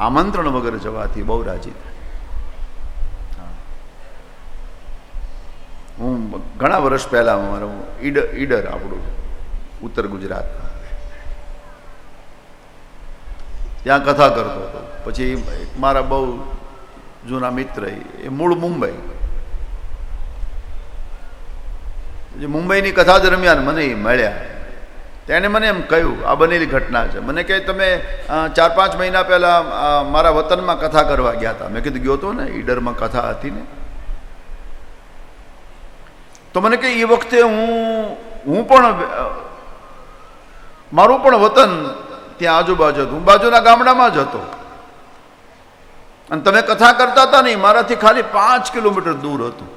આમંત્રણ વગર જવાથી બહુ રાજી હું ઘણા વર્ષ પહેલાં મારું ઈડર ઈડર આપણું ઉત્તર ગુજરાતમાં. ત્યાં કથા કરતો હતો. પછી મારા બહુ જૂના મિત્ર એ મૂળ મુંબઈ. મુંબઈની કથા દરમિયાન મને એ મળ્યા. તેણે મને એમ કહ્યું, આ બનેલી ઘટના છે. મને કહે, તમે ચાર પાંચ મહિના પહેલાં મારા વતનમાં કથા કરવા ગયા હતા. મેં કીધું, ગયો હતો ને ઈડરમાં કથા હતી ને? તો મને કહે એ વખતે હું હું પણ મારું પણ વતન ત્યાં આજુબાજુ હતું. હું બાજુના ગામડામાં જ હતો. અને તમે કથા કરતા હતા નહીં મારાથી ખાલી પાંચ કિલોમીટર દૂર હતું.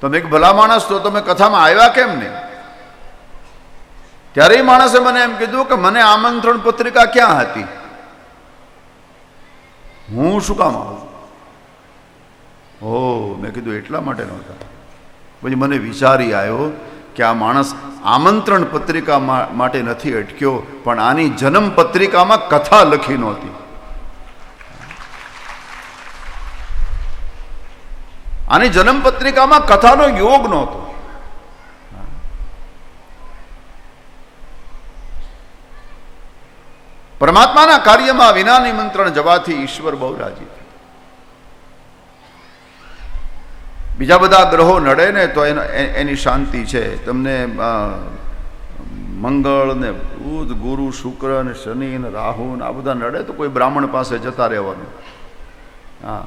તમે એક ભલા માણસ તો તમે કથામાં આવ્યા કેમ નહીં ત્યારે એ માણસે મને એમ કીધું કે મને આમંત્રણ પત્રિકા ક્યાં હતી? હું શું કામ આવું ઓ, મેં કીધું એટલા માટે નહોતા. પછી મને વિચારી આવ્યો કે આ માણસ આમંત્રણ પત્રિકા માટે નથી અટક્યો, પણ આની જન્મ પત્રિકામાં કથા લખી નહોતી. આની જન્મ પત્રિકામાં કથાનો યોગ નહોતો. પરમાત્માના કાર્યમાં વિના નિમંત્રણ જવાથી ઈશ્વર બહુ રાજી બીજા બધા ગ્રહો નડે ને તો એનો એની શાંતિ છે. તમને મંગળ ને બુધ, ગુરુ, શુક્ર ને શનિ ને રાહુ ને આ બધા નડે તો કોઈ બ્રાહ્મણ પાસે જતા રહેવાનું. હા.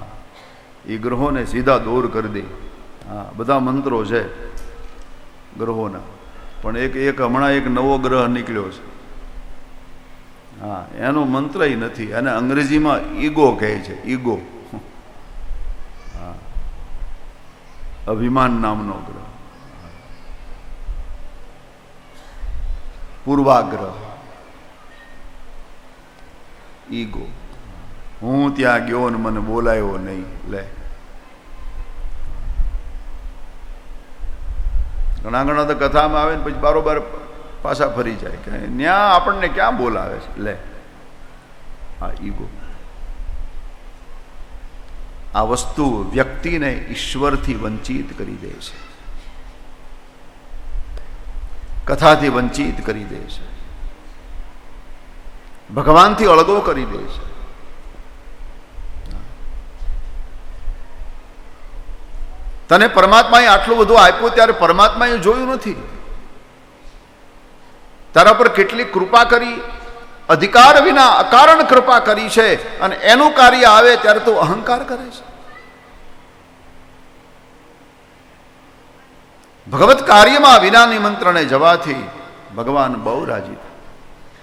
એ ગ્રહોને સીધા દૂર કરી દે. હા, બધા મંત્રો છે ગ્રહોના. પણ એક એક હમણાં એક નવો ગ્રહ નીકળ્યો છે. હા, એનો મંત્ર નથી. અને અંગ્રેજીમાં ઈગો કહે છે, ઈગો. અભિમાન નામનો ગ્રહ. પૂર્વાગ્રહ. ઈગો. હું ત્યાં ગયો ને મને બોલાયો નહીં. લે. ઘણા ઘણા તો કથામાં આવે ને પછી બારોબાર પાછા ફરી જાય. કે ન્યા આપણને ક્યાં બોલાવે છે? લે. આ ઈગો આ વસ્તુ વ્યક્તિને ઈશ્વરથી વંચિત કરી દે છે. કથાથી વંચિત કરી દે છે. ભગવાનથી અળગો કરી દે છે. તને પરમાત્માએ આટલું બધું આપ્યું ત્યારે પરમાત્માએ જોયું નથી? તારા પર કેટલી કૃપા કરી, અધિકાર વિના અકારણ કૃપા કરી છે અને એનું કાર્ય આવે ત્યારે તું અહંકાર કરે છે. ભગવત કાર્યમાં વિના નિમંત્રણે જવાથી ભગવાન બહુ રાજી